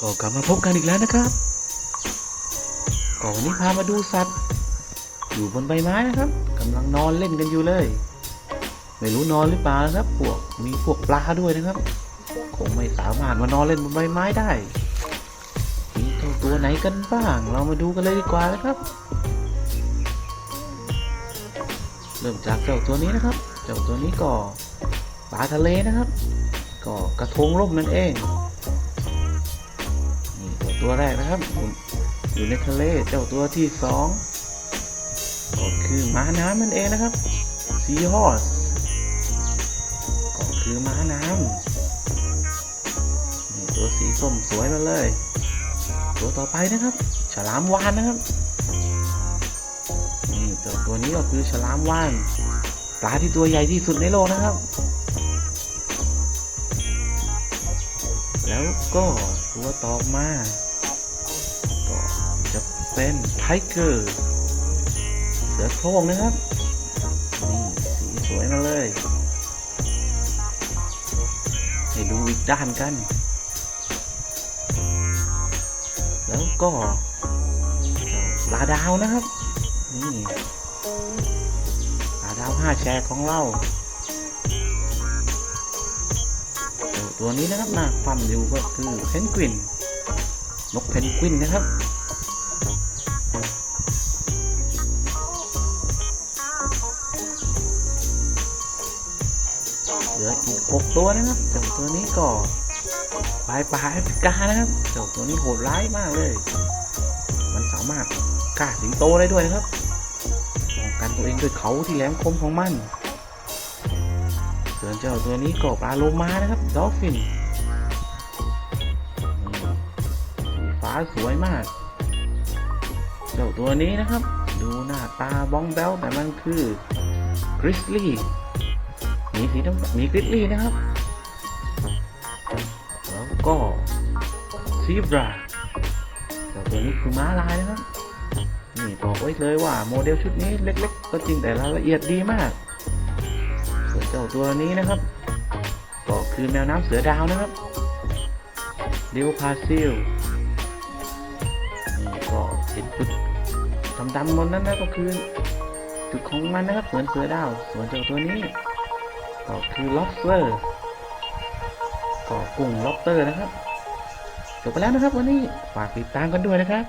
ก็กลับมาพบกันอีกแล้วนะครับก็วันนี้พามาดูสัตว์ อยู่บนใบไม้นะครับกำลังนอนเล่นกันอยู่เลย ไม่รู้นอนหรือเปล่านะครับ พวกมีพวกปลาด้วยนะครับ คงไม่สามารถมานอนเล่นบนใบไม้ได้มีเจ้าตัวไหนกันบ้าง เรามาดูกันเลยดีกว่านะครับ เริ่มจากเจ้าตัวนี้นะครับ เจ้าตัวนี้ก็ปลาทะเลนะครับ ก็กระทงร่มนั่นเอง ตัวแรกนะครับอยู่อยู่ในทะเลเจ้าตัวที่สองก็คือม้าน้ำนั่นเองนะครับซีฮอสก็คือม้าน้ำนี่ตัวสีส้มสวยมาเลย ตัวต่อไปนะครับ ฉลามวานนะครับนี่ตัวตัวนี้ก็คือฉลามวานปลาที่ตัวใหญ่ที่สุดในโลกนะครับ แล้วก็ตัวต่อมา เป็นไทเกอร์เสือโคร่งนะครับ นี่สีสวยมาเลย ให้ดูอีกด้านกัน แล้วก็ลาดาวนะครับ นี่ลาดาวห้าแฉกของเราเจ้าตัวนี้นะครับหน้าคว่ำอยู่ก็คือเพนกวิน นกเพนกวินนะครับ เหลืออีกหกตัวนะครับเจ้าตัวนี้ก็ควายป่าแอฟิกานะครับเจ้าตัวนี้โหดร้ายมากเลย มันสามารถกล้าสิงโตได้ด้วยนะครับป้องกันตัวเองด้วยเขาที่แหลมคมของมันส่วนเจ้าตัวนี้ก็ปลาโลมานะครับดอลฟินฟ้าสวยมาก เจ้าตัวนี้นะครับ ดูหน้าตาบ้องแบ้วแต่มันคือกริซลี่ มีสีน้ำมีกริซลี่นะครับ แล้วก็ซีบราเจ้าตัวนี้คือม้าลายนะครับ นี่บอกไว้เลยว่าโมเดลชุดนี้เล็ก ๆ ก็จริงแต่รายละเอียดดีมากส่วนเจ้าตัวนี้นะครับ ก็คือแมวน้ำเสือดาวนะครับเดวพาซิลนี่ก็เห็นจุดดำๆบนนั้นนะก็คือจุดของมันนะครับ เหมือนเสือดาว ส่วนเจ้าตัวนี้ ก็คือล็อบสเตอร์ก็กุ้งล็อบสเตอร์นะครับจบไปแล้วนะครับวันนี้ฝากติดตามกันด้วยนะครับ